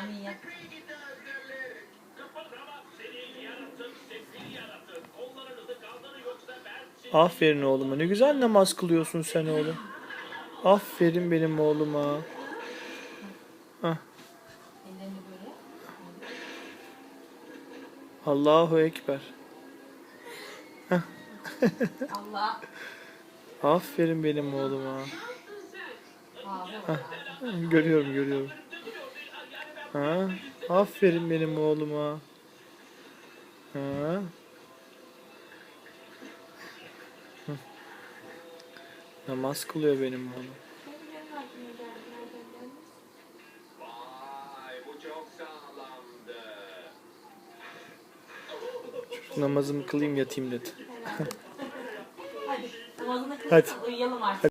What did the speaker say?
Amin. Aferin oğluma. Ne güzel namaz kılıyorsun sen oğlum. Aferin benim oğluma. Böyle. Allahu Ekber. Allah. Aferin benim oğluma. Var. Görüyorum görüyorum. Ha? Aferin benim oğluma. Ha? Hı. Namaz kılıyor benim oğlum. Namazımı kılayım yatayım dedi. Hadi. Namazını kıl. Hadi. Uyuyalım artık.